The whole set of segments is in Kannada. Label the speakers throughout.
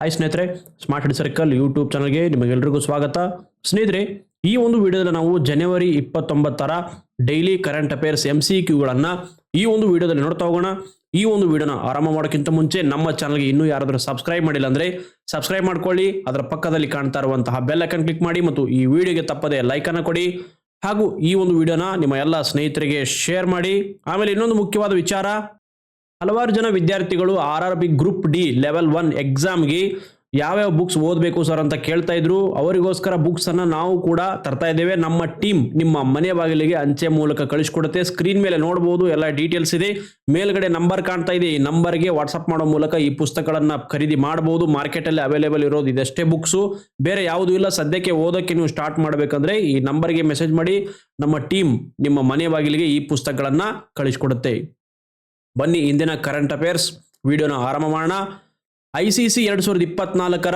Speaker 1: ಹಾಯ್ ಸ್ನೇಹಿತರೆ ಸ್ಮಾರ್ಟ್ ಹೆಡ್ ಸರ್ಕಲ್ ಯೂಟ್ಯೂಬ್ ಚಾನಲ್ಗೆ ನಿಮಗೆಲ್ಲರಿಗೂ ಸ್ವಾಗತ. ಸ್ನೇಹಿತರೆ, ಈ ಒಂದು ವಿಡಿಯೋದಲ್ಲಿ ನಾವು ಜನವರಿ ಇಪ್ಪತ್ತೊಂಬತ್ತರ daily current affairs M C ಕ್ಯೂಗಳನ್ನು ಈ ಒಂದು ವಿಡಿಯೋದಲ್ಲಿ ನೋಡ್ತಾ ಹೋಗೋಣ. ಈ ಒಂದು ವಿಡಿಯೋನ ಆರಂಭ ಮಾಡೋಕ್ಕಿಂತ ಮುಂಚೆ ನಮ್ಮ ಚಾನಲ್ಗೆ ಇನ್ನೂ ಯಾರಾದರೂ ಸಬ್ಸ್ಕ್ರೈಬ್ ಮಾಡಿಲ್ಲ ಅಂದರೆ ಸಬ್ಸ್ಕ್ರೈಬ್ ಮಾಡ್ಕೊಳ್ಳಿ. ಅದರ ಪಕ್ಕದಲ್ಲಿ ಕಾಣ್ತಾ ಇರುವಂತಹ ಬೆಲ್ ಐಕನ್ ಕ್ಲಿಕ್ ಮಾಡಿ ಮತ್ತು ಈ ವಿಡಿಯೋಗೆ ತಪ್ಪದೆ ಲೈಕನ್ನು ಕೊಡಿ. ಹಾಗೂ ಈ ಒಂದು ವಿಡಿಯೋನ ನಿಮ್ಮ ಎಲ್ಲ ಸ್ನೇಹಿತರಿಗೆ ಶೇರ್ ಮಾಡಿ. ಆಮೇಲೆ ಇನ್ನೊಂದು ಮುಖ್ಯವಾದ ವಿಚಾರ ಹಲವಾರು ಜನ ವಿದ್ಯಾರ್ಥಿಗಳು R R B group D level one ಎಕ್ಸಾಮ್ಗೆ ಯಾವ್ಯಾವ ಬುಕ್ಸ್ ಓದಬೇಕು ಸರ್ ಅಂತ ಕೇಳ್ತಾ ಇದ್ರು. ಅವರಿಗೋಸ್ಕರ ಬುಕ್ಸ್ ಅನ್ನ ನಾವು ಕೂಡ ತರ್ತಾ ಇದ್ದೇವೆ. ನಮ್ಮ ಟೀಮ್ ನಿಮ್ಮ ಮನೆ ಬಾಗಿಲಿಗೆ ಅಂಚೆ ಮೂಲಕ ಕಳಿಸ್ಕೊಡುತ್ತೆ. ಸ್ಕ್ರೀನ್ ಮೇಲೆ ನೋಡಬಹುದು ಎಲ್ಲ ಡೀಟೇಲ್ಸ್ ಇದೆ. ಮೇಲ್ಗಡೆ ನಂಬರ್ ಕಾಣ್ತಾ ಇದೆ. ಈ ನಂಬರ್ಗೆ ವಾಟ್ಸಪ್ ಮಾಡೋ ಮೂಲಕ ಈ ಪುಸ್ತಕಗಳನ್ನ ಖರೀದಿ ಮಾಡಬಹುದು ಮಾರ್ಕೆಟಲ್ಲಿ ಅವೈಲೇಬಲ್ ಇರೋದು ಇದಷ್ಟೇ ಬುಕ್ಸು ಬೇರೆ ಯಾವುದು ಇಲ್ಲ. ಸದ್ಯಕ್ಕೆ ಓದೋಕ್ಕೆ ನೀವು ಸ್ಟಾರ್ಟ್ ಮಾಡಬೇಕಂದ್ರೆ ಈ ನಂಬರ್ಗೆ ಮೆಸೇಜ್ ಮಾಡಿ ನಮ್ಮ ಟೀಮ್ ನಿಮ್ಮ ಮನೆ ಬಾಗಿಲಿಗೆ ಈ ಪುಸ್ತಕಗಳನ್ನ ಕಳಿಸ್ಕೊಡುತ್ತೆ. ಬನ್ನಿ ಇಂದಿನ ಕರೆಂಟ್ ಅಫೇರ್ಸ್ ವಿಡಿಯೋನ ಆರಂಭ ಮಾಡೋಣ. ಐ ಸಿ ಸಿ ಎರಡು ಸಾವಿರದ ಇಪ್ಪತ್ನಾಲ್ಕರ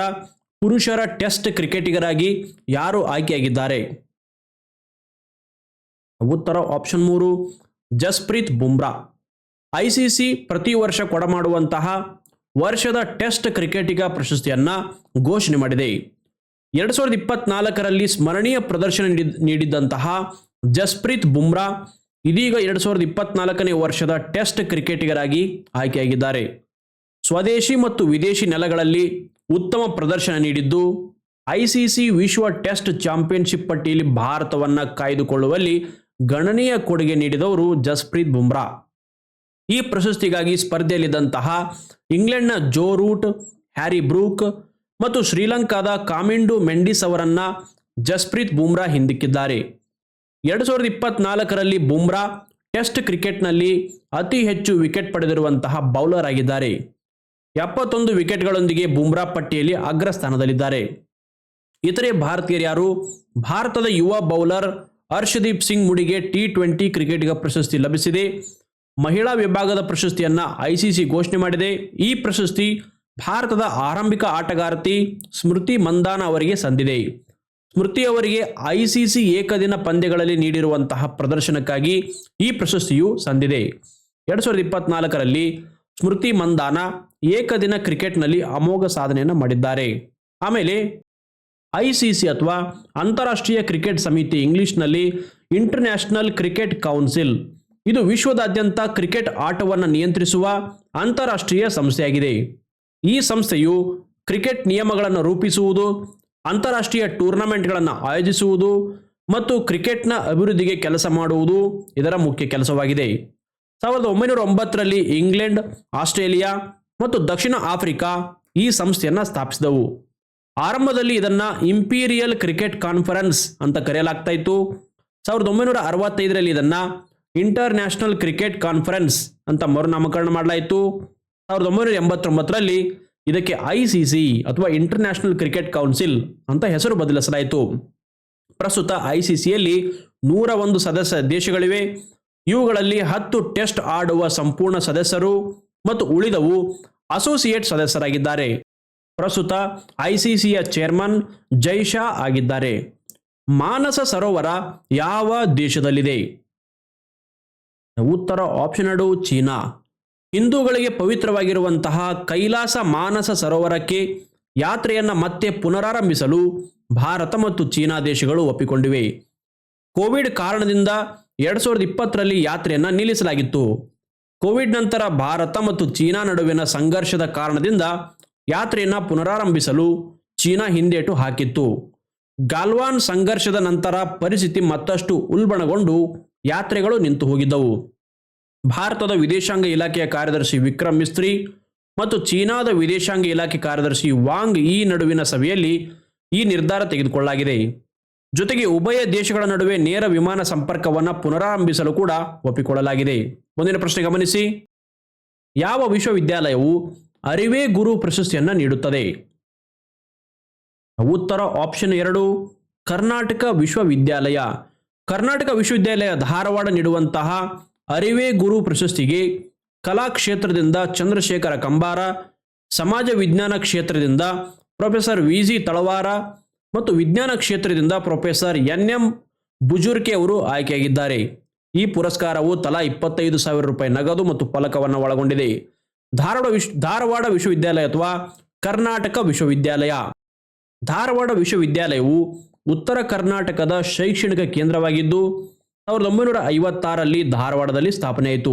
Speaker 1: ಪುರುಷರ ಟೆಸ್ಟ್ ಕ್ರಿಕೆಟಿಗರಾಗಿ ಯಾರು ಆಯ್ಕೆಯಾಗಿದ್ದಾರೆ? ಉತ್ತರ ಆಪ್ಷನ್ ಮೂರು, Jasprit Bumrah. I C C ಪ್ರತಿ ವರ್ಷ ಕೊಡಮಾಡುವಂತಹ ವರ್ಷದ ಟೆಸ್ಟ್ ಕ್ರಿಕೆಟಿಗ ಪ್ರಶಸ್ತಿಯನ್ನ ಘೋಷಣೆ ಮಾಡಿದೆ. ಎರಡು ಸಾವಿರದ ಇಪ್ಪತ್ನಾಲ್ಕರಲ್ಲಿ ಸ್ಮರಣೀಯ ಪ್ರದರ್ಶನ ನೀಡಿದ್- ನೀಡಿದ್ದಂತಹ ಜಸ್ಪ್ರೀತ್ ಬುಮ್ರಾ ಇದೀಗ ಎರಡು ಸಾವಿರದ ಇಪ್ಪತ್ನಾಲ್ಕನೇ ವರ್ಷದ ಟೆಸ್ಟ್ ಕ್ರಿಕೆಟಿಗರಾಗಿ ಆಯ್ಕೆಯಾಗಿದ್ದಾರೆ. ಸ್ವದೇಶಿ ಮತ್ತು ವಿದೇಶಿ ನೆಲಗಳಲ್ಲಿ ಉತ್ತಮ ಪ್ರದರ್ಶನ ನೀಡಿದ್ದು, ಐಸಿಸಿ ವಿಶ್ವ ಟೆಸ್ಟ್ ಚಾಂಪಿಯನ್ಶಿಪ್ ಪಟ್ಟಿಯಲ್ಲಿ ಭಾರತವನ್ನು ಕಾಯ್ದುಕೊಳ್ಳುವಲ್ಲಿ ಗಣನೀಯ ಕೊಡುಗೆ ನೀಡಿದವರು ಜಸ್ಪ್ರೀತ್ ಬುಮ್ರಾ. ಈ ಪ್ರಶಸ್ತಿಗಾಗಿ ಸ್ಪರ್ಧೆಯಲ್ಲಿದ್ದಂತಹ ಇಂಗ್ಲೆಂಡ್ನ ಜೋ ರೂಟ್, ಹ್ಯಾರಿ ಬ್ರೂಕ್ ಮತ್ತು ಶ್ರೀಲಂಕಾದ ಕಾಮಿಂಡು ಮೆಂಡಿಸ್ ಅವರನ್ನ ಜಸ್ಪ್ರೀತ್ ಬುಮ್ರಾ ಹಿಂದಿಕ್ಕಿದ್ದಾರೆ. ಎರಡು ಸಾವಿರದ ಇಪ್ಪತ್ನಾಲ್ಕರಲ್ಲಿ ಬುಮ್ರಾ ಟೆಸ್ಟ್ ಕ್ರಿಕೆಟ್ನಲ್ಲಿ ಅತಿ ಹೆಚ್ಚು ವಿಕೆಟ್ ಪಡೆದಿರುವಂತಹ ಬೌಲರ್ ಆಗಿದ್ದಾರೆ. ಎಪ್ಪತ್ತೊಂದು ವಿಕೆಟ್ಗಳೊಂದಿಗೆ ಬುಮ್ರಾ ಪಟ್ಟಿಯಲ್ಲಿ ಅಗ್ರಸ್ಥಾನದಲ್ಲಿದ್ದಾರೆ. ಇತರೆ ಭಾರತೀಯರು ಯಾರು ಭಾರತದ ಯುವ ಬೌಲರ್ ಹರ್ಷದೀಪ್ ಸಿಂಗ್ ಮುಡಿಗೆ ಟಿ ಟ್ವೆಂಟಿ ಕ್ರಿಕೆಟ್ಗೆ ಪ್ರಶಸ್ತಿ ಲಭಿಸಿದೆ. ಮಹಿಳಾ ವಿಭಾಗದ ಪ್ರಶಸ್ತಿಯನ್ನು ಐಸಿಸಿ ಘೋಷಣೆ ಮಾಡಿದೆ. ಈ ಪ್ರಶಸ್ತಿ ಭಾರತದ ಆರಂಭಿಕ ಆಟಗಾರ್ತಿ ಸ್ಮೃತಿ ಮಂದಾನ ಅವರಿಗೆ ಸಂದಿದೆ. ಸ್ಮೃತಿ ಅವರಿಗೆ ಐಸಿಸಿ ಏಕದಿನ ಪಂದ್ಯಗಳಲ್ಲಿ ನೀಡಿರುವಂತಹ ಪ್ರದರ್ಶನಕ್ಕಾಗಿ ಈ ಪ್ರಶಸ್ತಿಯು ಸಂದಿದೆ. ಎರಡ್ ಸಾವಿರದ ಇಪ್ಪತ್ನಾಲ್ಕರಲ್ಲಿ ಸ್ಮೃತಿ ಮಂದಾನ ಏಕದಿನ ಕ್ರಿಕೆಟ್ನಲ್ಲಿ ಅಮೋಘ ಸಾಧನೆಯನ್ನು ಮಾಡಿದ್ದಾರೆ. ಆಮೇಲೆ ಐಸಿಸಿ ಅಥವಾ ಅಂತಾರಾಷ್ಟ್ರೀಯ ಕ್ರಿಕೆಟ್ ಸಮಿತಿ ಇಂಗ್ಲಿಷ್ನಲ್ಲಿ ಇಂಟರ್ನ್ಯಾಷನಲ್ ಕ್ರಿಕೆಟ್ ಕೌನ್ಸಿಲ್. ಇದು ವಿಶ್ವದಾದ್ಯಂತ ಕ್ರಿಕೆಟ್ ಆಟವನ್ನು ನಿಯಂತ್ರಿಸುವ ಅಂತಾರಾಷ್ಟ್ರೀಯ ಸಂಸ್ಥೆಯಾಗಿದೆ. ಈ ಸಂಸ್ಥೆಯು ಕ್ರಿಕೆಟ್ ನಿಯಮಗಳನ್ನು ರೂಪಿಸುವುದು ಅಂತಾರಾಷ್ಟ್ರೀಯ ಟೂರ್ನಮೆಂಟ್ಗಳನ್ನು ಆಯೋಜಿಸುವುದು ಮತ್ತು ಕ್ರಿಕೆಟ್ನ ಅಭಿವೃದ್ಧಿಗೆ ಕೆಲಸ ಮಾಡುವುದು ಇದರ ಮುಖ್ಯ ಕೆಲಸವಾಗಿದೆ. ಸಾವಿರದ ಒಂಬೈನೂರ ಒಂಬತ್ತರಲ್ಲಿ ಇಂಗ್ಲೆಂಡ್, ಆಸ್ಟ್ರೇಲಿಯಾ ಮತ್ತು ದಕ್ಷಿಣ ಆಫ್ರಿಕಾ ಈ ಸಂಸ್ಥೆಯನ್ನು ಸ್ಥಾಪಿಸಿದವು. ಆರಂಭದಲ್ಲಿ ಇದನ್ನು ಇಂಪೀರಿಯಲ್ ಕ್ರಿಕೆಟ್ ಕಾನ್ಫರೆನ್ಸ್ ಅಂತ ಕರೆಯಲಾಗ್ತಾ ಇತ್ತು. ಸಾವಿರದ ಒಂಬೈನೂರ ಅರವತ್ತೈದರಲ್ಲಿ ಇದನ್ನು ಇಂಟರ್ನ್ಯಾಷನಲ್ ಕ್ರಿಕೆಟ್ ಕಾನ್ಫರೆನ್ಸ್ ಅಂತ ಮರುನಾಮಕರಣ ಮಾಡಲಾಯಿತು. ಸಾವಿರದ ಒಂಬೈನೂರ ಎಂಬತ್ತೊಂಬತ್ತರಲ್ಲಿ ಇದಕ್ಕೆ ಐ ಸಿ ಸಿ ಅಥವಾ ಇಂಟರ್ನ್ಯಾಷನಲ್ ಕ್ರಿಕೆಟ್ ಕೌನ್ಸಿಲ್ ಅಂತ ಹೆಸರು ಬದಲಿಸಲಾಯಿತು. ಪ್ರಸ್ತುತ ಐ ಸಿ ಸಿಯಲ್ಲಿ ನೂರ ಒಂದು ಸದಸ್ಯ ದೇಶಗಳಿವೆ. ಇವುಗಳಲ್ಲಿ ಹತ್ತು ಟೆಸ್ಟ್ ಆಡುವ ಸಂಪೂರ್ಣ ಸದಸ್ಯರು ಮತ್ತು ಉಳಿದವು ಅಸೋಸಿಯೇಟ್ ಸದಸ್ಯರಾಗಿದ್ದಾರೆ. ಪ್ರಸ್ತುತ ಐಸಿಸಿಯ ಚೇರ್ಮನ್ ಜೈಶಾ ಆಗಿದ್ದಾರೆ. ಮಾನಸ ಸರೋವರ ಯಾವ ದೇಶದಲ್ಲಿದೆ? ಉತ್ತರ ಆಪ್ಷನ್ ಎರಡು ಚೀನಾ. ಹಿಂದೂಗಳಿಗೆ ಪವಿತ್ರವಾಗಿರುವಂತಹ ಕೈಲಾಸ ಮಾನಸ ಸರೋವರಕ್ಕೆ ಯಾತ್ರೆಯನ್ನು ಮತ್ತೆ ಪುನರಾರಂಭಿಸಲು ಭಾರತ ಮತ್ತು ಚೀನಾ ದೇಶಗಳು ಒಪ್ಪಿಕೊಂಡಿವೆ. ಕೋವಿಡ್ ಕಾರಣದಿಂದ ಎರಡು ಸಾವಿರದ ಇಪ್ಪತ್ತರಲ್ಲಿ ಯಾತ್ರೆಯನ್ನು ನಿಲ್ಲಿಸಲಾಗಿತ್ತು. ಕೋವಿಡ್ ನಂತರ ಭಾರತ ಮತ್ತು ಚೀನಾ ನಡುವಿನ ಸಂಘರ್ಷದ ಕಾರಣದಿಂದ ಯಾತ್ರೆಯನ್ನು ಪುನರಾರಂಭಿಸಲು ಚೀನಾ ಹಿಂದೇಟು ಹಾಕಿತ್ತು. ಗಾಲ್ವಾನ್ ಸಂಘರ್ಷದ ನಂತರ ಪರಿಸ್ಥಿತಿ ಮತ್ತಷ್ಟು ಉಲ್ಬಣಗೊಂಡು ಯಾತ್ರೆಗಳು ನಿಂತು ಹೋಗಿದ್ದವು. ಭಾರತದ ವಿದೇಶಾಂಗ ಇಲಾಖೆಯ ಕಾರ್ಯದರ್ಶಿ ವಿಕ್ರಮ್ ಮಿಸ್ತ್ರಿ ಮತ್ತು ಚೀನಾದ ವಿದೇಶಾಂಗ ಇಲಾಖೆ ಕಾರ್ಯದರ್ಶಿ ವಾಂಗ್ ಈ ನಡುವಿನ ಸಭೆಯಲ್ಲಿ ಈ ನಿರ್ಧಾರ ತೆಗೆದುಕೊಳ್ಳಲಾಗಿದೆ. ಜೊತೆಗೆ ಉಭಯ ದೇಶಗಳ ನಡುವೆ ನೇರ ವಿಮಾನ ಸಂಪರ್ಕವನ್ನು ಪುನರಾರಂಭಿಸಲು ಕೂಡ ಒಪ್ಪಿಕೊಳ್ಳಲಾಗಿದೆ. ಮುಂದಿನ ಪ್ರಶ್ನೆ ಗಮನಿಸಿ. ಯಾವ ವಿಶ್ವವಿದ್ಯಾಲಯವು ಅರಿವೇ ಗುರು ಪ್ರಶಸ್ತಿಯನ್ನು ನೀಡುತ್ತದೆ? ಉತ್ತರ ಆಪ್ಷನ್ ಎರಡು, ಕರ್ನಾಟಕ ವಿಶ್ವವಿದ್ಯಾಲಯ. ಕರ್ನಾಟಕ ವಿಶ್ವವಿದ್ಯಾಲಯ ಧಾರವಾಡ ನೀಡುವಂತಹ ಅರಿವೇ ಗುರು ಪ್ರಶಸ್ತಿಗೆ ಕಲಾ ಕ್ಷೇತ್ರದಿಂದ ಚಂದ್ರಶೇಖರ ಕಂಬಾರ, ಸಮಾಜ ವಿಜ್ಞಾನ ಕ್ಷೇತ್ರದಿಂದ ಪ್ರೊಫೆಸರ್ ವಿ ಜಿ ತಳವಾರ ಮತ್ತು ವಿಜ್ಞಾನ ಕ್ಷೇತ್ರದಿಂದ ಪ್ರೊಫೆಸರ್ ಎನ್ ಎಂ ಬುಜುರ್ಕೆ ಅವರು ಆಯ್ಕೆಯಾಗಿದ್ದಾರೆ. ಈ ಪುರಸ್ಕಾರವು ತಲಾ ಇಪ್ಪತ್ತೈದು ಸಾವಿರ ರೂಪಾಯಿ ನಗದು ಮತ್ತು ಫಲಕವನ್ನು ಒಳಗೊಂಡಿದೆ. ಧಾರವಾಡ ವಿಶ್, ಧಾರವಾಡ ವಿಶ್ವವಿದ್ಯಾಲಯ ಅಥವಾ ಕರ್ನಾಟಕ ವಿಶ್ವವಿದ್ಯಾಲಯ. ಧಾರವಾಡ ವಿಶ್ವವಿದ್ಯಾಲಯವು ಉತ್ತರ ಕರ್ನಾಟಕದ ಶೈಕ್ಷಣಿಕ ಕೇಂದ್ರವಾಗಿದ್ದು ಸಾವಿರದ ಒಂಬೈನೂರ ಐವತ್ತಾರಲ್ಲಿ ಧಾರವಾಡದಲ್ಲಿ ಸ್ಥಾಪನೆಯಾಯಿತು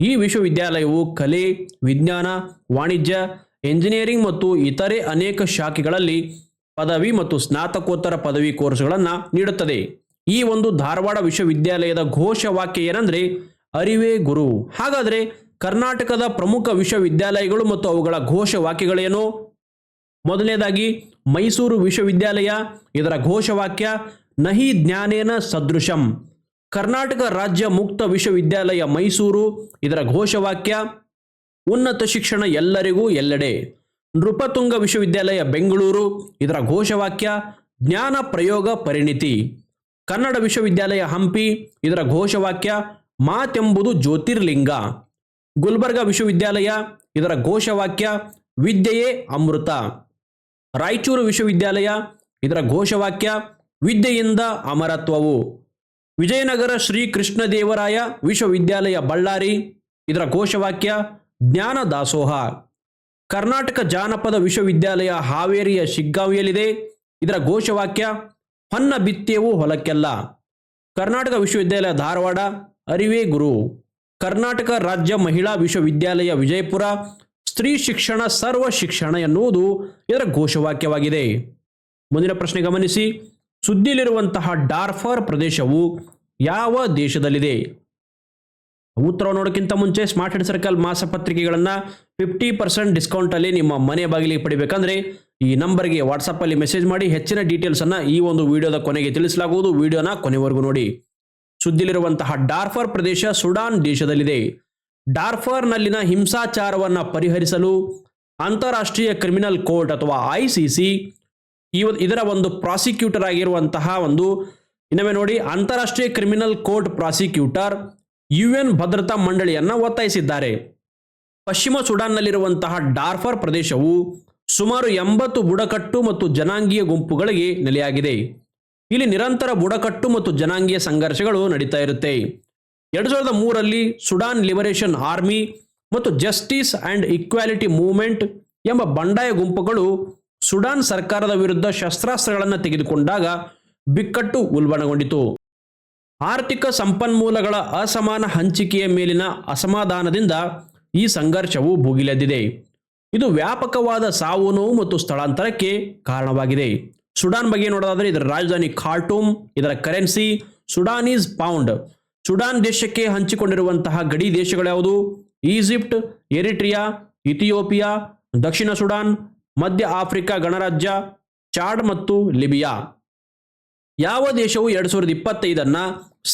Speaker 1: ಈ ವಿಶ್ವವಿದ್ಯಾಲಯವು ಕಲೆ, ವಿಜ್ಞಾನ, ವಾಣಿಜ್ಯ, ಎಂಜಿನಿಯರಿಂಗ್ ಮತ್ತು ಇತರೆ ಅನೇಕ ಶಾಖೆಗಳಲ್ಲಿ ಪದವಿ ಮತ್ತು ಸ್ನಾತಕೋತ್ತರ ಪದವಿ ಕೋರ್ಸ್ಗಳನ್ನು ನೀಡುತ್ತದೆ. ಈ ಒಂದು ಧಾರವಾಡ ವಿಶ್ವವಿದ್ಯಾಲಯದ ಘೋಷವಾಕ್ಯ ಏನಂದ್ರೆ, ಅರಿವೇ ಗುರು ಹಾಗಾದರೆ ಕರ್ನಾಟಕದ ಪ್ರಮುಖ ವಿಶ್ವವಿದ್ಯಾಲಯಗಳು ಮತ್ತು ಅವುಗಳ ಘೋಷವಾಕ್ಯಗಳೇನು ಮೊದಲನೇದಾಗಿ, ಮೈಸೂರು ವಿಶ್ವವಿದ್ಯಾಲಯ, ಇದರ ಘೋಷವಾಕ್ಯ ನಹಿ ಜ್ಞಾನೇನ ಸದೃಶಂ ಕರ್ನಾಟಕ ರಾಜ್ಯ ಮುಕ್ತ ವಿಶ್ವವಿದ್ಯಾಲಯ ಮೈಸೂರು. ಇದರ ಘೋಷವಾಕ್ಯ, ಉನ್ನತ ಶಿಕ್ಷಣ ಎಲ್ಲರಿಗೂ ಎಲ್ಲೆಡೆ. ನೃಪತುಂಗ ವಿಶ್ವವಿದ್ಯಾಲಯ ಬೆಂಗಳೂರು. ಇದರ ಘೋಷವಾಕ್ಯ, ಜ್ಞಾನ ಪ್ರಯೋಗ ಪರಿಣಿತಿ. ಕನ್ನಡ ವಿಶ್ವವಿದ್ಯಾಲಯ ಹಂಪಿ. ಇದರ ಘೋಷವಾಕ್ಯ, ಮಾತೆಂಬುದು ಜ್ಯೋತಿರ್ಲಿಂಗ. ಗುಲ್ಬರ್ಗಾ ವಿಶ್ವವಿದ್ಯಾಲಯ. ಇದರ ಘೋಷವಾಕ್ಯ, ವಿದ್ಯೆಯೇ ಅಮೃತ. ರಾಯಚೂರು ವಿಶ್ವವಿದ್ಯಾಲಯ. ಇದರ ಘೋಷವಾಕ್ಯ, ವಿದ್ಯೆಯಿಂದ ಅಮರತ್ವವು. ವಿಜಯನಗರ ಶ್ರೀ ಕೃಷ್ಣದೇವರಾಯ ವಿಶ್ವವಿದ್ಯಾಲಯ ಬಳ್ಳಾರಿ, ಇದರ ಘೋಷವಾಕ್ಯ ಜ್ಞಾನ ದಾಸೋಹ. ಕರ್ನಾಟಕ ಜಾನಪದ ವಿಶ್ವವಿದ್ಯಾಲಯ ಹಾವೇರಿಯ ಶಿಗ್ಗಾವಿಯಲ್ಲಿದೆ. ಇದರ ಘೋಷವಾಕ್ಯ ಹೊನ್ನ ಬಿತ್ತೇವು ಹೊಲಕ್ಕೆಲ್ಲ. ಕರ್ನಾಟಕ ವಿಶ್ವವಿದ್ಯಾಲಯ ಧಾರವಾಡ, ಅರಿವೇ ಗುರು. ಕರ್ನಾಟಕ ರಾಜ್ಯ ಮಹಿಳಾ ವಿಶ್ವವಿದ್ಯಾಲಯ ವಿಜಯಪುರ, ಸ್ತ್ರೀ ಶಿಕ್ಷಣ ಸರ್ವ ಶಿಕ್ಷಣ ಎನ್ನುವುದು ಇದರ ಘೋಷವಾಕ್ಯವಾಗಿದೆ. ಮುಂದಿನ ಪ್ರಶ್ನೆ ಗಮನಿಸಿ. ಸುದ್ದಿಲಿರುವಂತಹ ಡಾರ್ಫರ್ ಪ್ರದೇಶವು ಯಾವ ದೇಶದಲ್ಲಿದೆ? ಉತ್ತರ ನೋಡೋಕ್ಕಿಂತ ಮುಂಚೆ ಸ್ಮಾರ್ಟ್ ಹೆಡ್ ಸರ್ಕಲ್ ಮಾಸಪತ್ರಿಕೆಗಳನ್ನು ಫಿಫ್ಟಿ ಪರ್ಸೆಂಟ್ ಡಿಸ್ಕೌಂಟಲ್ಲಿ ನಿಮ್ಮ ಮನೆ ಬಾಗಿಲಿಗೆ ಪಡಿಬೇಕಂದ್ರೆ ಈ ನಂಬರ್ಗೆ ವಾಟ್ಸಪ್ಪಲ್ಲಿ ಮೆಸೇಜ್ ಮಾಡಿ ಹೆಚ್ಚಿನ ಡೀಟೇಲ್ಸನ್ನು ಈ ಒಂದು ವಿಡಿಯೋದ ಕೊನೆಗೆ ತಿಳಿಸಲಾಗುವುದು. ವಿಡಿಯೋನ ಕೊನೆವರೆಗೂ ನೋಡಿ. ಸುದ್ದಿಲಿರುವಂತಹ ಡಾರ್ಫರ್ ಪ್ರದೇಶ ಸುಡಾನ್ ದೇಶದಲ್ಲಿದೆ. ಡಾರ್ಫರ್ನಲ್ಲಿನ ಹಿಂಸಾಚಾರವನ್ನು ಪರಿಹರಿಸಲು ಅಂತಾರಾಷ್ಟ್ರೀಯ ಕ್ರಿಮಿನಲ್ ಕೋರ್ಟ್ ಅಥವಾ ಐ ಸಿ ಇದರ ಒಂದು ಪ್ರಾಸಿಕ್ಯೂಟರ್ ಆಗಿರುವಂತಹ ಒಂದು, ಇನ್ನೊಮ್ಮೆ ನೋಡಿ, ಅಂತಾರಾಷ್ಟ್ರೀಯ criminal court prosecutor U N ಭದ್ರತಾ ಮಂಡಳಿಯನ್ನು ಒತ್ತಾಯಿಸಿದ್ದಾರೆ. ಪಶ್ಚಿಮ ಸುಡಾನ್ನಲ್ಲಿರುವಂತಹ ಡಾರ್ಫರ್ ಪ್ರದೇಶವು ಸುಮಾರು ಎಂಬತ್ತು ಬುಡಕಟ್ಟು ಮತ್ತು ಜನಾಂಗೀಯ ಗುಂಪುಗಳಿಗೆ ನೆಲೆಯಾಗಿದೆ. ಇಲ್ಲಿ ನಿರಂತರ ಬುಡಕಟ್ಟು ಮತ್ತು ಜನಾಂಗೀಯ ಸಂಘರ್ಷಗಳು ನಡೀತಾ ಇರುತ್ತೆ. ಎರಡು ಸಾವಿರದ ಮೂರರಲ್ಲಿ ಸುಡಾನ್ ಲಿಬರೇಷನ್ ಆರ್ಮಿ ಮತ್ತು ಜಸ್ಟಿಸ್ ಅಂಡ್ ಈಕ್ವಾಲಿಟಿ ಮೂವ್ಮೆಂಟ್ ಎಂಬ ಬಂಡಾಯ ಗುಂಪುಗಳು ಸುಡಾನ್ ಸರ್ಕಾರದ ವಿರುದ್ಧ ಶಸ್ತ್ರಾಸ್ತ್ರಗಳನ್ನು ತೆಗೆದುಕೊಂಡಾಗ ಬಿಕ್ಕಟ್ಟು ಉಲ್ಬಣಗೊಂಡಿತು. ಆರ್ಥಿಕ ಸಂಪನ್ಮೂಲಗಳ ಅಸಮಾನ ಹಂಚಿಕೆಯ ಮೇಲಿನ ಅಸಮಾಧಾನದಿಂದ ಈ ಸಂಘರ್ಷವು ಭುಗಿಲೆದ್ದಿದೆ. ಇದು ವ್ಯಾಪಕವಾದ ಸಾವು ನೋವು ಮತ್ತು ಸ್ಥಳಾಂತರಕ್ಕೆ ಕಾರಣವಾಗಿದೆ. ಸುಡಾನ್ ಬಗ್ಗೆ ನೋಡೋದಾದರೆ ಇದರ ರಾಜಧಾನಿ ಖಾರ್ಟೂಮ್, ಇದರ ಕರೆನ್ಸಿ, ಸುಡಾನೀಸ್ ಪೌಂಡ್. ಸುಡಾನ್ ದೇಶಕ್ಕೆ ಹಂಚಿಕೊಂಡಿರುವಂತಹ ಗಡಿ ದೇಶಗಳ್ಯಾವುದು ಈಜಿಪ್ಟ್, ಎರಿಟ್ರಿಯಾ, ಇಥಿಯೋಪಿಯಾ, ದಕ್ಷಿಣ ಸುಡಾನ್ ಮಧ್ಯ ಆಫ್ರಿಕಾ ಗಣರಾಜ್ಯ, ಚಾಡ್ ಮತ್ತು ಲಿಬಿಯಾ. ಯಾವ ದೇಶವು ಎರಡು ಸಾವಿರದ ಇಪ್ಪತ್ತೈದನ್ನ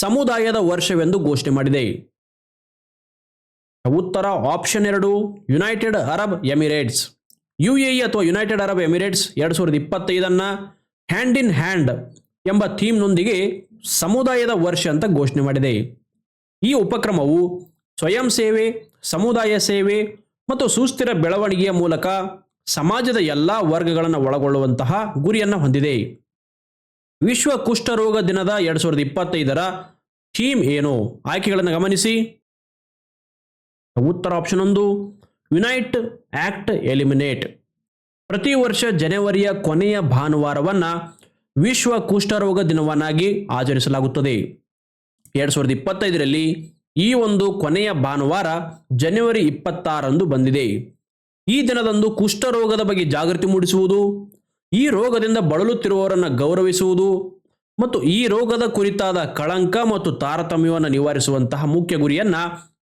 Speaker 1: ಸಮುದಾಯದ ವರ್ಷವೆಂದು ಘೋಷಣೆ ಮಾಡಿದೆ? ಉತ್ತರ ಆಪ್ಷನ್ ಎರಡು, United Arab Emirates. U A ಅಥವಾ ಯುನೈಟೆಡ್ ಅರಬ್ ಎಮಿರೇಟ್ಸ್ ಎರಡು ಸಾವಿರದ ಇಪ್ಪತ್ತೈದನ್ನ ಹ್ಯಾಂಡ್ ಇನ್ ಹ್ಯಾಂಡ್ ಎಂಬ ಥೀಮ್ನೊಂದಿಗೆ ಸಮುದಾಯದ ವರ್ಷ ಅಂತ ಘೋಷಣೆ ಮಾಡಿದೆ. ಈ ಉಪಕ್ರಮವು ಸ್ವಯಂ ಸೇವೆ, ಸಮುದಾಯ ಸೇವೆ ಮತ್ತು ಸುಸ್ಥಿರ ಬೆಳವಣಿಗೆಯ ಮೂಲಕ ಸಮಾಜದ ಎಲ್ಲ ವರ್ಗಗಳನ್ನು ಒಳಗೊಳ್ಳುವಂತಹ ಗುರಿಯನ್ನು ಹೊಂದಿದೆ. ವಿಶ್ವ ಕುಷ್ಠರೋಗ ದಿನದ ಎರಡು ಸಾವಿರದ ಇಪ್ಪತ್ತೈದರ ಥೀಮ್ ಏನು? ಆಯ್ಕೆಗಳನ್ನು ಗಮನಿಸಿ. ಉತ್ತರ ಆಪ್ಷನ್ ಒಂದು, ಯುನೈಟ್ ಆಕ್ಟ್ ಎಲಿಮಿನೇಟ್. ಪ್ರತಿ ವರ್ಷ ಜನವರಿಯ ಕೊನೆಯ ಭಾನುವಾರವನ್ನು ವಿಶ್ವ ಕುಷ್ಠರೋಗ ದಿನವನ್ನಾಗಿ ಆಚರಿಸಲಾಗುತ್ತದೆ. ಎರಡು ಸಾವಿರದ ಇಪ್ಪತ್ತೈದರಲ್ಲಿ ಈ ಒಂದು ಕೊನೆಯ ಭಾನುವಾರ ಜನವರಿ ಇಪ್ಪತ್ತಾರಂದು ಬಂದಿದೆ. ಈ ದಿನದಂದು ಕುಷ್ಠರೋಗದ ಬಗ್ಗೆ ಜಾಗೃತಿ ಮೂಡಿಸುವುದು, ಈ ರೋಗದಿಂದ ಬಳಲುತ್ತಿರುವವರನ್ನು ಗೌರವಿಸುವುದು ಮತ್ತು ಈ ರೋಗದ ಕುರಿತಾದ ಕಳಂಕ ಮತ್ತು ತಾರತಮ್ಯವನ್ನು ನಿವಾರಿಸುವಂತಹ ಮುಖ್ಯ ಗುರಿಯನ್ನ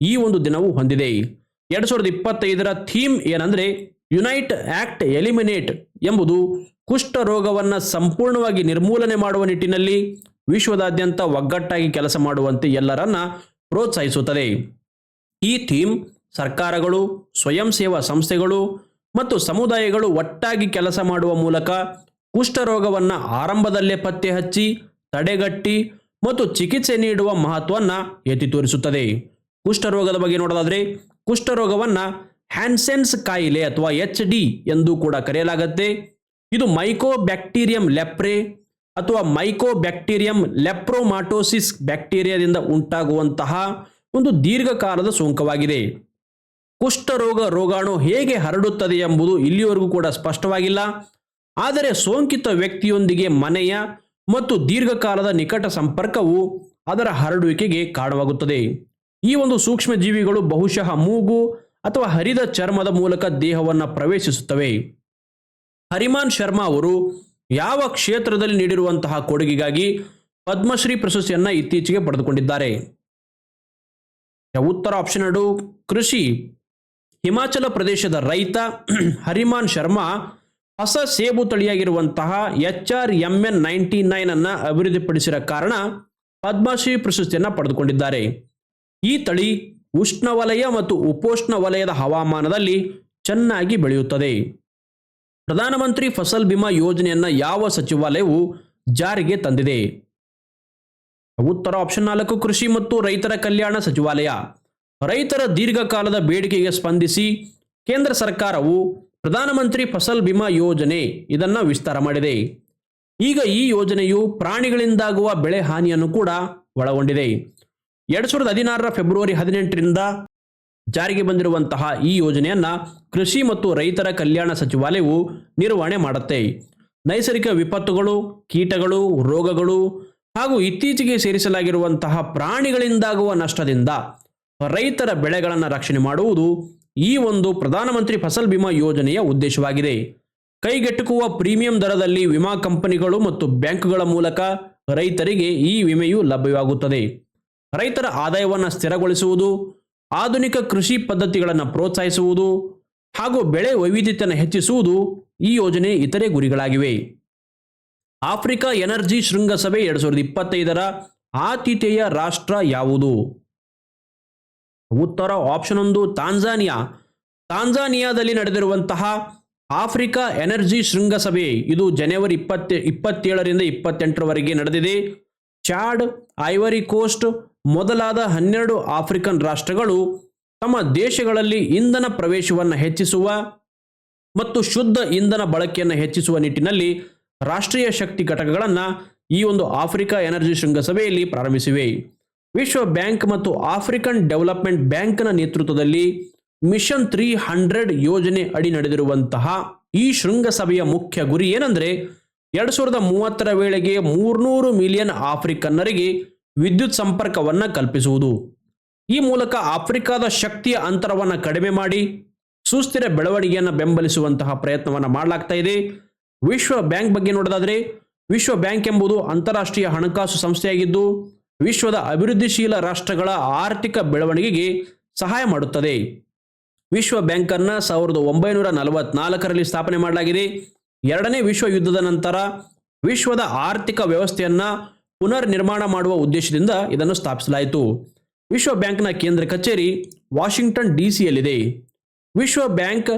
Speaker 1: ಈ ಒಂದು ದಿನವು ಹೊಂದಿದೆ. ಎರಡ್ ಸಾವಿರದ ಇಪ್ಪತ್ತೈದರ ಥೀಮ್ ಏನಂದ್ರೆ ಯುನೈಟ್ ಆಕ್ಟ್ ಎಲಿಮಿನೇಟ್ ಎಂಬುದು ಕುಷ್ಠ ರೋಗವನ್ನು ಸಂಪೂರ್ಣವಾಗಿ ನಿರ್ಮೂಲನೆ ಮಾಡುವ ನಿಟ್ಟಿನಲ್ಲಿ ವಿಶ್ವದಾದ್ಯಂತ ಒಗ್ಗಟ್ಟಾಗಿ ಕೆಲಸ ಮಾಡುವಂತೆ ಎಲ್ಲರನ್ನ ಪ್ರೋತ್ಸಾಹಿಸುತ್ತದೆ. ಈ ಥೀಮ್ ಸರ್ಕಾರಗಳು, ಸ್ವಯಂ ಸೇವಾ ಸಂಸ್ಥೆಗಳು ಮತ್ತು ಸಮುದಾಯಗಳು ಒಟ್ಟಾಗಿ ಕೆಲಸ ಮಾಡುವ ಮೂಲಕ ಕುಷ್ಠರೋಗವನ್ನು ಆರಂಭದಲ್ಲೇ ಪತ್ತೆ ಹಚ್ಚಿ, ತಡೆಗಟ್ಟಿ ಮತ್ತು ಚಿಕಿತ್ಸೆ ನೀಡುವ ಮಹತ್ವವನ್ನು ಎತ್ತಿ ತೋರಿಸುತ್ತದೆ. ಕುಷ್ಠರೋಗದ ಬಗ್ಗೆ ನೋಡೋದಾದರೆ, ಕುಷ್ಠರೋಗವನ್ನು ಹ್ಯಾನ್ಸೆನ್ಸ್ ಕಾಯಿಲೆ ಅಥವಾ ಎಚ್ ಡಿ ಎಂದು ಕೂಡ ಕರೆಯಲಾಗುತ್ತೆ. ಇದು ಮೈಕೋ ಬ್ಯಾಕ್ಟೀರಿಯಂ ಲೆಪ್ರೆ ಅಥವಾ ಮೈಕೋ ಬ್ಯಾಕ್ಟೀರಿಯಂ ಲೆಪ್ರೋಮಾಟೋಸಿಸ್ ಬ್ಯಾಕ್ಟೀರಿಯಾದಿಂದ ಉಂಟಾಗುವಂತಹ ಒಂದು ದೀರ್ಘಕಾಲದ ಸೋಂಕವಾಗಿದೆ. ಕುಷ್ಠರೋಗ ರೋಗಾಣು ಹೇಗೆ ಹರಡುತ್ತದೆ ಎಂಬುದು ಇಲ್ಲಿಯವರೆಗೂ ಕೂಡ ಸ್ಪಷ್ಟವಾಗಿಲ್ಲ. ಆದರೆ ಸೋಂಕಿತ ವ್ಯಕ್ತಿಯೊಂದಿಗೆ ಮನೆಯ ಮತ್ತು ದೀರ್ಘಕಾಲದ ನಿಕಟ ಸಂಪರ್ಕವು ಅದರ ಹರಡುವಿಕೆಗೆ ಕಾರಣವಾಗುತ್ತದೆ. ಈ ಒಂದು ಸೂಕ್ಷ್ಮ ಜೀವಿಗಳು ಬಹುಶಃ ಮೂಗು ಅಥವಾ ಹರಿದ ಚರ್ಮದ ಮೂಲಕ ದೇಹವನ್ನು ಪ್ರವೇಶಿಸುತ್ತವೆ. ಹರಿಮಾನ್ ಶರ್ಮಾ ಅವರು, ಯಾವ ಕ್ಷೇತ್ರದಲ್ಲಿ ನೀಡಿರುವಂತಹ ಕೊಡುಗೆಗಾಗಿ ಪದ್ಮಶ್ರೀ ಪ್ರಶಸ್ತಿಯನ್ನ ಇತ್ತೀಚೆಗೆ ಪಡೆದುಕೊಂಡಿದ್ದಾರೆ? ಉತ್ತರ ಆಪ್ಷನ್ ಎರಡು, ಕೃಷಿ. ಹಿಮಾಚಲ ಪ್ರದೇಶದ ರೈತ ಹರಿಮಾನ್ ಶರ್ಮಾ ಹೊಸ ಸೇಬು ತಳಿಯಾಗಿರುವಂತಹ H R M N ninety nine ಅನ್ನ ಕಾರಣ ಪದ್ಮಶ್ರೀ ಪ್ರಶಸ್ತಿಯನ್ನು ಪಡೆದುಕೊಂಡಿದ್ದಾರೆ. ಈ ತಳಿ ಉಷ್ಣವಲಯ ಮತ್ತು ಉಪೋಷ್ಣ ವಲಯದ ಹವಾಮಾನದಲ್ಲಿ ಚೆನ್ನಾಗಿ ಬೆಳೆಯುತ್ತದೆ. ಪ್ರಧಾನಮಂತ್ರಿ ಫಸಲ್ ಬಿಮಾ ಯೋಜನೆಯನ್ನ ಯಾವ ಸಚಿವಾಲಯವು ಜಾರಿಗೆ ತಂದಿದೆ? ಉತ್ತರ ಆಪ್ಷನ್ ನಾಲ್ಕು, ಕೃಷಿ ಮತ್ತು ರೈತರ ಕಲ್ಯಾಣ ಸಚಿವಾಲಯ. ರೈತರ ದೀರ್ಘಕಾಲದ ಬೇಡಿಕೆಗೆ ಸ್ಪಂದಿಸಿ ಕೇಂದ್ರ ಸರ್ಕಾರವು ಪ್ರಧಾನಮಂತ್ರಿ ಫಸಲ್ ಬಿಮಾ ಯೋಜನೆ ಇದನ್ನು ವಿಸ್ತಾರ ಮಾಡಿದೆ. ಈಗ ಈ ಯೋಜನೆಯು ಪ್ರಾಣಿಗಳಿಂದಾಗುವ ಬೆಳೆ ಹಾನಿಯನ್ನು ಕೂಡ ಒಳಗೊಂಡಿದೆ. ಎರಡು ಸಾವಿರದ ಹದಿನಾರರ ಫೆಬ್ರವರಿ ಹದಿನೆಂಟರಿಂದ ಜಾರಿಗೆ ಬಂದಿರುವಂತಹ ಈ ಯೋಜನೆಯನ್ನು ಕೃಷಿ ಮತ್ತು ರೈತರ ಕಲ್ಯಾಣ ಸಚಿವಾಲಯವು ನಿರ್ವಹಣೆ ಮಾಡುತ್ತೆ. ನೈಸರ್ಗಿಕ ವಿಪತ್ತುಗಳು, ಕೀಟಗಳು, ರೋಗಗಳು ಹಾಗೂ ಇತ್ತೀಚೆಗೆ ಸೇರಿಸಲಾಗಿರುವಂತಹ ಪ್ರಾಣಿಗಳಿಂದಾಗುವ ನಷ್ಟದಿಂದ ರೈತರ ಬೆಳೆಗಳನ್ನು ರಕ್ಷಣೆ ಮಾಡುವುದು ಈ ಒಂದು ಪ್ರಧಾನಮಂತ್ರಿ ಫಸಲ್ ಬಿಮಾ ಯೋಜನೆಯ ಉದ್ದೇಶವಾಗಿದೆ. ಕೈಗೆಟುಕುವ ಪ್ರೀಮಿಯಂ ದರದಲ್ಲಿ ವಿಮಾ ಕಂಪನಿಗಳು ಮತ್ತು ಬ್ಯಾಂಕುಗಳ ಮೂಲಕ ರೈತರಿಗೆ ಈ ವಿಮೆಯು ಲಭ್ಯವಾಗುತ್ತದೆ. ರೈತರ ಆದಾಯವನ್ನು ಸ್ಥಿರಗೊಳಿಸುವುದು, ಆಧುನಿಕ ಕೃಷಿ ಪದ್ಧತಿಗಳನ್ನು ಪ್ರೋತ್ಸಾಹಿಸುವುದು ಹಾಗೂ ಬೆಳೆ ವೈವಿಧ್ಯತೆಯನ್ನು ಹೆಚ್ಚಿಸುವುದು ಈ ಯೋಜನೆ ಇತರೆ ಗುರಿಗಳಾಗಿವೆ. ಆಫ್ರಿಕಾ ಎನರ್ಜಿ ಶೃಂಗಸಭೆ ಎರಡು ಸಾವಿರದ ಇಪ್ಪತ್ತೈದರ ಆತಿಥೇಯ ರಾಷ್ಟ್ರ ಯಾವುದು? ಉತ್ತರ ಆಪ್ಷನ್ ಒಂದು ತಾಂಜಾನಿಯಾ. ತಾಂಜಾನಿಯಾದಲ್ಲಿ ನಡೆದಿರುವಂತಹ ಆಫ್ರಿಕಾ ಎನರ್ಜಿ ಶೃಂಗಸಭೆ ಇದು ಜನವರಿ ಇಪ್ಪತ್ತ, ಇಪ್ಪತ್ತೇಳರಿಂದ ಇಪ್ಪತ್ತೆಂಟರವರೆಗೆ ನಡೆದಿದೆ. ಚಾಡ್, ಐವರಿ ಕೋಸ್ಟ್ ಮೊದಲಾದ ಹನ್ನೆರಡು ಆಫ್ರಿಕನ್ ರಾಷ್ಟ್ರಗಳು ತಮ್ಮ ದೇಶಗಳಲ್ಲಿ ಇಂಧನ ಪ್ರವೇಶವನ್ನು ಹೆಚ್ಚಿಸುವ ಮತ್ತು ಶುದ್ಧ ಇಂಧನ ಬಳಕೆಯನ್ನು ಹೆಚ್ಚಿಸುವ ನಿಟ್ಟಿನಲ್ಲಿ ರಾಷ್ಟ್ರೀಯ ಶಕ್ತಿ ಘಟಕಗಳನ್ನು ಈ ಒಂದು ಆಫ್ರಿಕಾ ಎನರ್ಜಿ ಶೃಂಗಸಭೆಯಲ್ಲಿ ಪ್ರಾರಂಭಿಸಿವೆ. ವಿಶ್ವ ಬ್ಯಾಂಕ್ ಮತ್ತು ಆಫ್ರಿಕನ್ ಡೆವಲಪ್ಮೆಂಟ್ ಬ್ಯಾಂಕ್ನ ನೇತೃತ್ವದಲ್ಲಿ ಮಿಷನ್ ತ್ರೀ ಹಂಡ್ರೆಡ್ ಯೋಜನೆ ಅಡಿ ನಡೆದಿರುವಂತಹ ಈ ಶೃಂಗಸಭೆಯ ಮುಖ್ಯ ಗುರಿ ಏನಂದ್ರೆ ಎರಡ್ ಸಾವಿರದ ಮೂವತ್ತರ ವೇಳೆಗೆ ಮೂರ್ನೂರು ಮಿಲಿಯನ್ ಆಫ್ರಿಕನ್ನರಿಗೆ ವಿದ್ಯುತ್ ಸಂಪರ್ಕವನ್ನು ಕಲ್ಪಿಸುವುದು. ಈ ಮೂಲಕ ಆಫ್ರಿಕಾದ ಶಕ್ತಿಯ ಅಂತರವನ್ನು ಕಡಿಮೆ ಮಾಡಿ ಸುಸ್ಥಿರ ಬೆಳವಣಿಗೆಯನ್ನು ಬೆಂಬಲಿಸುವಂತಹ ಪ್ರಯತ್ನವನ್ನು ಮಾಡಲಾಗ್ತಾ ಇದೆ. ವಿಶ್ವ ಬ್ಯಾಂಕ್ ಬಗ್ಗೆ ನೋಡೋದಾದ್ರೆ ವಿಶ್ವ ಬ್ಯಾಂಕ್ ಎಂಬುದು ಅಂತಾರಾಷ್ಟ್ರೀಯ ಹಣಕಾಸು ಸಂಸ್ಥೆಯಾಗಿದ್ದು ವಿಶ್ವದ ಅಭಿವೃದ್ಧಿಶೀಲ ರಾಷ್ಟ್ರಗಳ ಆರ್ಥಿಕ ಬೆಳವಣಿಗೆಗೆ ಸಹಾಯ ಮಾಡುತ್ತದೆ. ವಿಶ್ವ ಬ್ಯಾಂಕನ್ನ ಸಾವಿರದ ಒಂಬೈನೂರ ನಲವತ್ನಾಲ್ಕರಲ್ಲಿ ಸ್ಥಾಪನೆ ಮಾಡಲಾಗಿದೆ. ಎರಡನೇ ವಿಶ್ವ ಯುದ್ಧದ ನಂತರ ವಿಶ್ವದ ಆರ್ಥಿಕ ವ್ಯವಸ್ಥೆಯನ್ನ ಪುನರ್ ನಿರ್ಮಾಣ ಮಾಡುವ ಉದ್ದೇಶದಿಂದ ಇದನ್ನು ಸ್ಥಾಪಿಸಲಾಯಿತು. ವಿಶ್ವ ಬ್ಯಾಂಕ್ನ ಕೇಂದ್ರ ಕಚೇರಿ ವಾಷಿಂಗ್ಟನ್ ಡಿಸಿಯಲ್ಲಿದೆ. ವಿಶ್ವ ಬ್ಯಾಂಕ್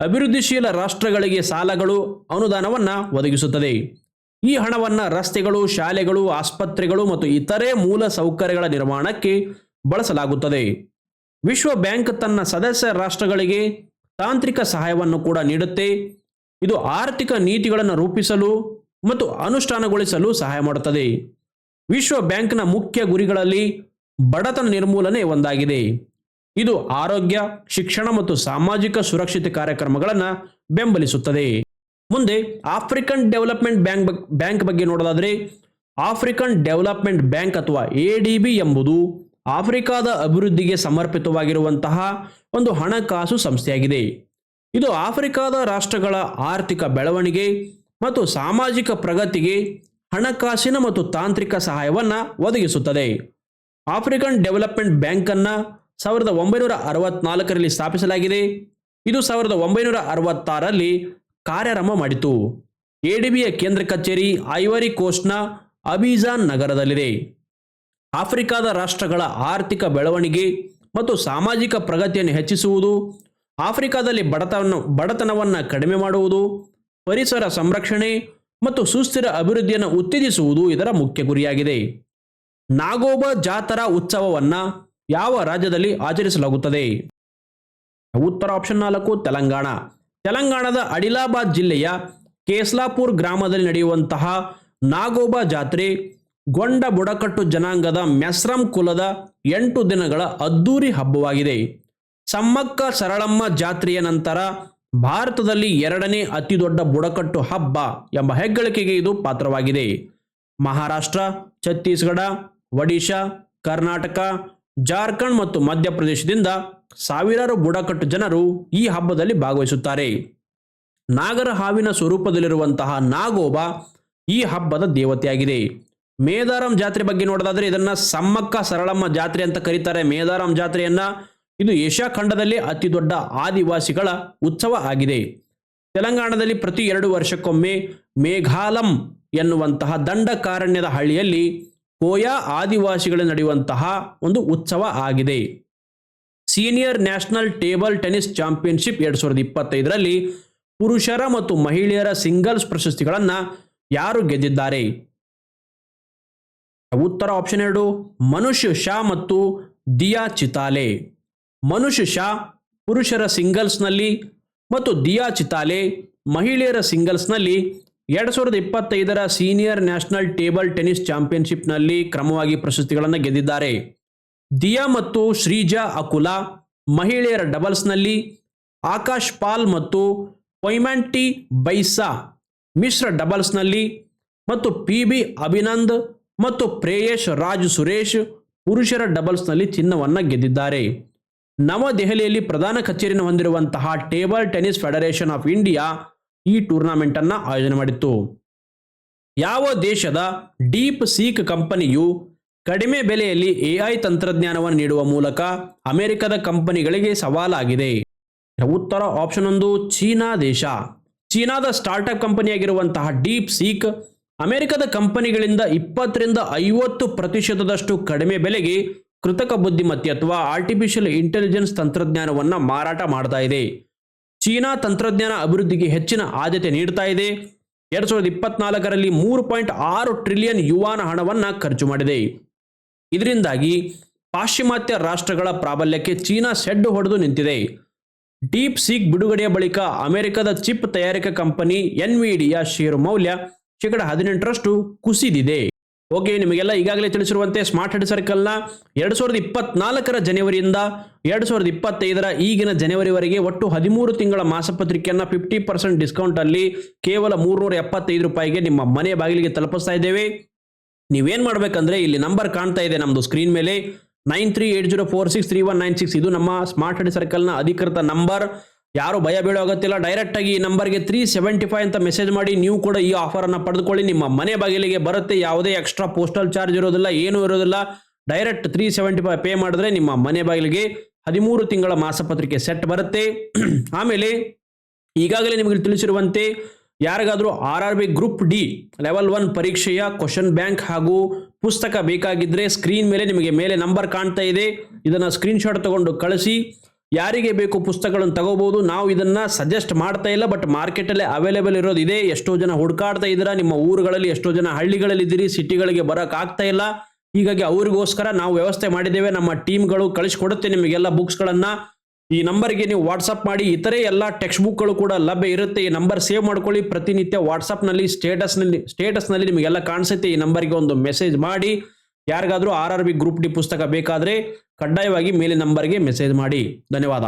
Speaker 1: ಅಭಿವೃದ್ಧಿಶೀಲ ರಾಷ್ಟ್ರಗಳಿಗೆ ಸಾಲಗಳು ಅನುದಾನವನ್ನು ಒದಗಿಸುತ್ತದೆ. ಈ ಹಣವನ್ನು ರಸ್ತೆಗಳು, ಶಾಲೆಗಳು, ಆಸ್ಪತ್ರೆಗಳು ಮತ್ತು ಇತರೆ ಮೂಲ ಸೌಕರ್ಯಗಳ ನಿರ್ಮಾಣಕ್ಕೆ ಬಳಸಲಾಗುತ್ತದೆ. ವಿಶ್ವ ಬ್ಯಾಂಕ್ ತನ್ನ ಸದಸ್ಯ ರಾಷ್ಟ್ರಗಳಿಗೆ ತಾಂತ್ರಿಕ ಸಹಾಯವನ್ನು ಕೂಡ ನೀಡುತ್ತೆ. ಇದು ಆರ್ಥಿಕ ನೀತಿಗಳನ್ನು ರೂಪಿಸಲು ಮತ್ತು ಅನುಷ್ಠಾನಗೊಳಿಸಲು ಸಹಾಯ ಮಾಡುತ್ತದೆ. ವಿಶ್ವ ಬ್ಯಾಂಕ್ನ ಮುಖ್ಯ ಗುರಿಗಳಲ್ಲಿ ಬಡತನ ನಿರ್ಮೂಲನೆ ಒಂದಾಗಿದೆ. ಇದು ಆರೋಗ್ಯ, ಶಿಕ್ಷಣ ಮತ್ತು ಸಾಮಾಜಿಕ ಸುರಕ್ಷತೆ ಕಾರ್ಯಕ್ರಮಗಳನ್ನು ಬೆಂಬಲಿಸುತ್ತದೆ. ಮುಂದೆ ಆಫ್ರಿಕನ್ ಡೆವಲಪ್ಮೆಂಟ್ ಬ್ಯಾಂಕ್ ಬ್ಯಾಂಕ್ ಬಗ್ಗೆ ನೋಡೋದಾದ್ರೆ ಆಫ್ರಿಕನ್ ಡೆವಲಪ್ಮೆಂಟ್ ಬ್ಯಾಂಕ್ ಅಥವಾ ಎ ಎಂಬುದು ಆಫ್ರಿಕಾದ ಅಭಿವೃದ್ಧಿಗೆ ಸಮರ್ಪಿತವಾಗಿರುವಂತಹ ಒಂದು ಹಣಕಾಸು ಸಂಸ್ಥೆಯಾಗಿದೆ. ಇದು ಆಫ್ರಿಕಾದ ರಾಷ್ಟ್ರಗಳ ಆರ್ಥಿಕ ಬೆಳವಣಿಗೆ ಮತ್ತು ಸಾಮಾಜಿಕ ಪ್ರಗತಿಗೆ ಹಣಕಾಸಿನ ಮತ್ತು ತಾಂತ್ರಿಕ ಸಹಾಯವನ್ನು ಒದಗಿಸುತ್ತದೆ. ಆಫ್ರಿಕನ್ ಡೆವಲಪ್ಮೆಂಟ್ ಬ್ಯಾಂಕನ್ನು ಸಾವಿರದ ಒಂಬೈನೂರ ಅರವತ್ನಾಲ್ಕರಲ್ಲಿ ಸ್ಥಾಪಿಸಲಾಗಿದೆ. ಇದು ಸಾವಿರದ ಒಂಬೈನೂರ ಅರವತ್ತಾರರಲ್ಲಿ ಕಾರ್ಯಾರಂಭ ಮಾಡಿತು. ಎಡಿಬಿಯ ಕೇಂದ್ರ ಕಚೇರಿ ಐವರಿ ಕೋಸ್ಟ್ನ ಅಬಿಜಾನ್ ನಗರದಲ್ಲಿದೆ. ಆಫ್ರಿಕಾದ ರಾಷ್ಟ್ರಗಳ ಆರ್ಥಿಕ ಬೆಳವಣಿಗೆ ಮತ್ತು ಸಾಮಾಜಿಕ ಪ್ರಗತಿಯನ್ನು ಹೆಚ್ಚಿಸುವುದು, ಆಫ್ರಿಕಾದಲ್ಲಿ ಬಡತನ, ಬಡತನವನ್ನು ಕಡಿಮೆ ಮಾಡುವುದು, ಪರಿಸರ ಸಂರಕ್ಷಣೆ ಮತ್ತು ಸುಸ್ಥಿರ ಅಭಿವೃದ್ಧಿಯನ್ನು ಉತ್ತೇಜಿಸುವುದು ಇದರ ಮುಖ್ಯ ಗುರಿಯಾಗಿದೆ. ನಾಗೋಬ ಜಾತರಾ ಉತ್ಸವವನ್ನು ಯಾವ ರಾಜ್ಯದಲ್ಲಿ ಆಚರಿಸಲಾಗುತ್ತದೆ? ಉತ್ತರ ಆಪ್ಷನ್ ನಾಲ್ಕು, ತೆಲಂಗಾಣ. ತೆಲಂಗಾಣದ ಅಡಿಲಾಬಾದ್ ಜಿಲ್ಲೆಯ ಕೇಸ್ಲಾಪುರ್ ಗ್ರಾಮದಲ್ಲಿ ನಡೆಯುವಂತಹ ನಾಗೋಬಾ ಜಾತ್ರೆ ಗೊಂಡ ಬುಡಕಟ್ಟು ಜನಾಂಗದ ಮೆಸ್ರಂ ಕುಲದ ಎಂಟು ದಿನಗಳ ಅದ್ದೂರಿ ಹಬ್ಬವಾಗಿದೆ. ಸಮ್ಮಕ್ಕ ಸರಳಮ್ಮ ಜಾತ್ರೆಯ ನಂತರ ಭಾರತದಲ್ಲಿ ಎರಡನೇ ಅತಿ ದೊಡ್ಡ ಬುಡಕಟ್ಟು ಹಬ್ಬ ಎಂಬ ಹೆಗ್ಗಳಿಕೆಗೆ ಇದು ಪಾತ್ರವಾಗಿದೆ. ಮಹಾರಾಷ್ಟ್ರ, ಛತ್ತೀಸ್ಗಢ, ಒಡಿಶಾ, ಕರ್ನಾಟಕ, ಜಾರ್ಖಂಡ್ ಮತ್ತು ಮಧ್ಯಪ್ರದೇಶದಿಂದ ಸಾವಿರಾರು ಬುಡಕಟ್ಟು ಜನರು ಈ ಹಬ್ಬದಲ್ಲಿ ಭಾಗವಹಿಸುತ್ತಾರೆ. ನಾಗರ ಹಾವಿನ ಸ್ವರೂಪದಲ್ಲಿರುವಂತಹ ನಾಗೋಬ ಈ ಹಬ್ಬದ ದೇವತೆಯಾಗಿದೆ. ಮೇದಾರಂ ಜಾತ್ರೆ ಬಗ್ಗೆ ನೋಡೋದಾದ್ರೆ ಇದನ್ನ ಸಮ್ಮಕ್ಕ ಸರಳಮ್ಮ ಜಾತ್ರೆ ಅಂತ ಕರೀತಾರೆ. ಮೇದಾರಂ ಜಾತ್ರೆಯನ್ನ ಇದು ಏಷ್ಯಾ ಖಂಡದಲ್ಲಿ ಅತಿ ದೊಡ್ಡ ಆದಿವಾಸಿಗಳ ಉತ್ಸವ ಆಗಿದೆ. ತೆಲಂಗಾಣದಲ್ಲಿ ಪ್ರತಿ ಎರಡು ವರ್ಷಕ್ಕೊಮ್ಮೆ ಮೇಘಾಲಂ ಎನ್ನುವಂತಹ ದಂಡಕಾರಣ್ಯದ ಹಳ್ಳಿಯಲ್ಲಿ ಕೋಯಾ ಆದಿವಾಸಿಗಳು ನಡೆಯುವಂತಹ ಒಂದು ಉತ್ಸವ ಆಗಿದೆ. Senior national table tennis championship ಎರಡ್ ಸಾವಿರದ ಇಪ್ಪತ್ತೈದರಲ್ಲಿ ಪುರುಷರ ಮತ್ತು ಮಹಿಳೆಯರ ಸಿಂಗಲ್ಸ್ ಪ್ರಶಸ್ತಿಗಳನ್ನು ಯಾರು ಗೆದ್ದಿದ್ದಾರೆ? ಉತ್ತರ ಆಪ್ಷನ್ ಎರಡು, ಮನುಷ್ಯ ಶಾ ಮತ್ತು ದಿಯಾ ಚಿತಾಲೆ. ಮನುಷ್ಯ ಶಾ ಪುರುಷರ ಸಿಂಗಲ್ಸ್ನಲ್ಲಿ ಮತ್ತು ದಿಯಾ ಚಿತಾಲೆ ಮಹಿಳೆಯರ ಸಿಂಗಲ್ಸ್ನಲ್ಲಿ ಎರಡು ಸಾವಿರದ ಇಪ್ಪತ್ತೈದರ ಸೀನಿಯರ್ ನ್ಯಾಷನಲ್ ಟೇಬಲ್ ಟೆನಿಸ್ ಚಾಂಪಿಯನ್ಶಿಪ್ನಲ್ಲಿ ಕ್ರಮವಾಗಿ ಪ್ರಶಸ್ತಿಗಳನ್ನು ಗೆದ್ದಿದ್ದಾರೆ. ದಿಯಾ ಮತ್ತು ಶ್ರೀಜಾ ಅಕುಲಾ ಮಹಿಳೆಯರ ಡಬಲ್ಸ್ನಲ್ಲಿ ಆಕಾಶ್ ಪಾಲ್ ಮತ್ತು ಪೊಯ್ಮ್ಯಾಂಟಿ ಬೈಸಾ ಮಿಶ್ರ ಡಬಲ್ಸ್ನಲ್ಲಿ ಮತ್ತು ಪಿ ಬಿ ಅಭಿನಂದ್ ಮತ್ತು ಪ್ರೇಯೇಶ್ ರಾಜ್ ಸುರೇಶ್ ಪುರುಷರ ಡಬಲ್ಸ್ನಲ್ಲಿ ಚಿನ್ನವನ್ನು ಗೆದ್ದಿದ್ದಾರೆ. ನವದೆಹಲಿಯಲ್ಲಿ ಪ್ರಧಾನ ಕಚೇರಿಯನ್ನು ಹೊಂದಿರುವಂತಹ table tennis federation of India ಈ ಟೂರ್ನಾಮೆಂಟ್ ಅನ್ನು ಆಯೋಜನೆ ಮಾಡಿತ್ತು. ಯಾವ ದೇಶದ ಡೀಪ್ ಸೀಕ್ ಕಂಪನಿಯು ಕಡಿಮೆ ಬೆಲೆಯಲ್ಲಿ ಎಐ ತಂತ್ರಜ್ಞಾನವನ್ನು ನೀಡುವ ಮೂಲಕ ಅಮೆರಿಕದ ಕಂಪನಿಗಳಿಗೆ ಸವಾಲಾಗಿದೆ. ಉತ್ತರ ಆಪ್ಷನ್ ಒಂದು, ಚೀನಾ ದೇಶ. ಚೀನಾದ ಸ್ಟಾರ್ಟ್ಅಪ್ ಕಂಪನಿಯಾಗಿರುವಂತಹ ಡೀಪ್ ಸೀಕ್ ಅಮೆರಿಕದ ಕಂಪನಿಗಳಿಂದ ಇಪ್ಪತ್ತರಿಂದ ಐವತ್ತು ಪ್ರತಿಶತದಷ್ಟು ಕಡಿಮೆ ಬೆಲೆಗೆ ಕೃತಕ ಬುದ್ಧಿಮತ್ತೆ ಅಥವಾ ಆರ್ಟಿಫಿಷಿಯಲ್ ಇಂಟೆಲಿಜೆನ್ಸ್ ತಂತ್ರಜ್ಞಾನವನ್ನು ಮಾರಾಟ ಮಾಡ್ತಾ ಇದೆ. ಚೀನಾ ತಂತ್ರಜ್ಞಾನ ಅಭಿವೃದ್ಧಿಗೆ ಹೆಚ್ಚಿನ ಆದ್ಯತೆ ನೀಡ್ತಾ ಇದೆ. ಎರಡು ಸಾವಿರದ ಇಪ್ಪತ್ನಾಲ್ಕರಲ್ಲಿ ಮೂರು ಪಾಯಿಂಟ್ ಆರು ಟ್ರಿಲಿಯನ್ ಯುವಾನ ಹಣವನ್ನು ಖರ್ಚು ಮಾಡಿದೆ. ಇದರಿಂದಾಗಿ ಪಾಶ್ಚಿಮಾತ್ಯ ರಾಷ್ಟ್ರಗಳ ಪ್ರಾಬಲ್ಯಕ್ಕೆ ಚೀನಾ ಸೆಡ್ಡು ಹೊಡೆದು ನಿಂತಿದೆ. ಡೀಪ್ ಸೀಕ್ ಬಿಡುಗಡೆಯ ಬಳಿಕ ಅಮೆರಿಕದ ಚಿಪ್ ತಯಾರಿಕಾ ಕಂಪನಿ ಎನ್ವಿಡಿಯ ಷೇರು ಮೌಲ್ಯ ಶೇಕಡ ಹದಿನೆಂಟರಷ್ಟು ಕುಸಿದಿದೆ. ಓಕೆ, ನಿಮಗೆಲ್ಲ ಈಗಾಗಲೇ ತಿಳಿಸಿರುವಂತೆ ಸ್ಮಾರ್ಟ್ ಹೆಡ್ ಸರ್ಕಲ್ನ ಎರಡು ಸಾವಿರದ ಇಪ್ಪತ್ನಾಲ್ಕರ ಜನವರಿಯಿಂದ ಎರಡು ಸಾವಿರದ ಇಪ್ಪತ್ತೈದರ ಈಗಿನ ಜನವರಿವರೆಗೆ ಒಟ್ಟು ಹದಿಮೂರು ತಿಂಗಳ ಮಾಸಪತ್ರಿಕೆಯನ್ನು ಫಿಫ್ಟಿ ಪರ್ಸೆಂಟ್ ಡಿಸ್ಕೌಂಟಲ್ಲಿ ಕೇವಲ ಮೂರುನೂರ ಎಪ್ಪತ್ತೈದು ರೂಪಾಯಿಗೆ ನಿಮ್ಮ ಮನೆ ಬಾಗಿಲಿಗೆ ತಲುಪಿಸ್ತಾ ಇದ್ದೇವೆ. ನೀವೇನು ಮಾಡ್ಬೇಕಂದ್ರೆ ಇಲ್ಲಿ ನಂಬರ್ ಕಾಣ್ತಾ ಇದೆ ನಮ್ದು ಸ್ಕ್ರೀನ್ ಮೇಲೆ. Nine three eight zero four six three one nine six ಇದು ನಮ್ಮ ಸ್ಮಾರ್ಟ್ ಹಡಿ ಸರ್ಕಲ್ನ ಅಧಿಕೃತ ನಂಬರ್ ಯಾರು ಭಯ ಬೀಳೋ ಆಗುತ್ತಿಲ್ಲ ಡೈರೆಕ್ಟ್ ಆಗಿ ಈ ನಂಬರ್ಗೆ ತ್ರೀ ಸೆವೆಂಟಿ ಫೈವ್ ಅಂತ ಮೆಸೇಜ್ ಮಾಡಿ, ನೀವು ಕೂಡ ಈ ಆಫರ್ ಅನ್ನ ಪಡೆದುಕೊಳ್ಳಿ. ನಿಮ್ಮ ಮನೆ ಬಾಗಿಲಿಗೆ ಬರುತ್ತೆ ಯಾವುದೇ ಎಕ್ಸ್ಟ್ರಾ ಪೋಸ್ಟಲ್ ಚಾರ್ಜ್ ಇರೋದಿಲ್ಲ, ಏನೂ ಇರೋದಿಲ್ಲ. Direct three seventy five pay ಮಾಡಿದ್ರೆ ನಿಮ್ಮ ಮನೆ ಬಾಗಿಲಿಗೆ ಹದಿಮೂರು ತಿಂಗಳ ಮಾಸಪತ್ರಿಕೆ ಸೆಟ್ ಬರುತ್ತೆ. ಆಮೇಲೆ ಈಗಾಗಲೇ ನಿಮಗೆ ತಿಳಿಸಿರುವಂತೆ ಯಾರಿಗಾದರೂ R R B group D level one ಪರೀಕ್ಷೆಯ ಕ್ವಶನ್ ಬ್ಯಾಂಕ್ ಹಾಗೂ ಪುಸ್ತಕ ಬೇಕಾಗಿದ್ದರೆ ಸ್ಕ್ರೀನ್ ಮೇಲೆ ನಿಮಗೆ ಮೇಲೆ ನಂಬರ್ ಕಾಣ್ತಾ ಇದೆ. ಇದನ್ನು ಸ್ಕ್ರೀನ್ಶಾಟ್ ತಗೊಂಡು ಕಳಿಸಿ. ಯಾರಿಗೆ ಬೇಕು ಪುಸ್ತಕಗಳನ್ನು ತಗೋಬಹುದು. ನಾವು ಇದನ್ನ ಸಜೆಸ್ಟ್ ಮಾಡ್ತಾ ಇಲ್ಲ ಬಟ್ ಮಾರ್ಕೆಟಲ್ಲಿ ಅವೈಲೇಬಲ್ ಇರೋದು ಇದೆ. ಎಷ್ಟೋ ಜನ ಹುಡುಕಾಡ್ತಾ ಇದ್ದೀರಾ. ನಿಮ್ಮ ಊರುಗಳಲ್ಲಿ ಎಷ್ಟೋ ಜನ ಹಳ್ಳಿಗಳಲ್ಲಿ ಇದ್ದೀರಿ. ಸಿಟಿಗಳಿಗೆ ಬರೋಕ್ಕಾಗ್ತಾ ಇಲ್ಲ. ಹೀಗಾಗಿ ಅವರಿಗೋಸ್ಕರ ನಾವು ವ್ಯವಸ್ಥೆ ಮಾಡಿದ್ದೇವೆ. ನಮ್ಮ ಟೀಮ್ಗಳು ಕಳಿಸ್ಕೊಡುತ್ತೆ ನಿಮಗೆಲ್ಲ ಬುಕ್ಸ್ಗಳನ್ನು ಈ ನಂಬರ್ಗೆ ನೀವು ವಾಟ್ಸಪ್ ಮಾಡಿ, ಇತರೆ ಎಲ್ಲ ಟೆಕ್ಸ್ಟ್ ಬುಕ್ಗಳು ಕೂಡ ಲಭ್ಯ ಇರುತ್ತೆ. ಈ ನಂಬರ್ ಸೇವ್ ಮಾಡ್ಕೊಳ್ಳಿ. ಪ್ರತಿನಿತ್ಯ ವಾಟ್ಸಪ್ನಲ್ಲಿ ಸ್ಟೇಟಸ್ನಲ್ಲಿ ಸ್ಟೇಟಸ್ನಲ್ಲಿ ನಿಮಗೆಲ್ಲ ಕಾಣಿಸುತ್ತೆ. ಈ ನಂಬರ್ಗೆ ಒಂದು ಮೆಸೇಜ್ ಮಾಡಿ, ಯಾರಿಗಾದರೂ R R B group D ಪುಸ್ತಕ ಬೇಕಾದರೆ ಕಡ್ಡಾಯವಾಗಿ ಮೇಲೆ ನಂಬರ್ಗೆ ಮೆಸೇಜ್ ಮಾಡಿ. ಧನ್ಯವಾದ.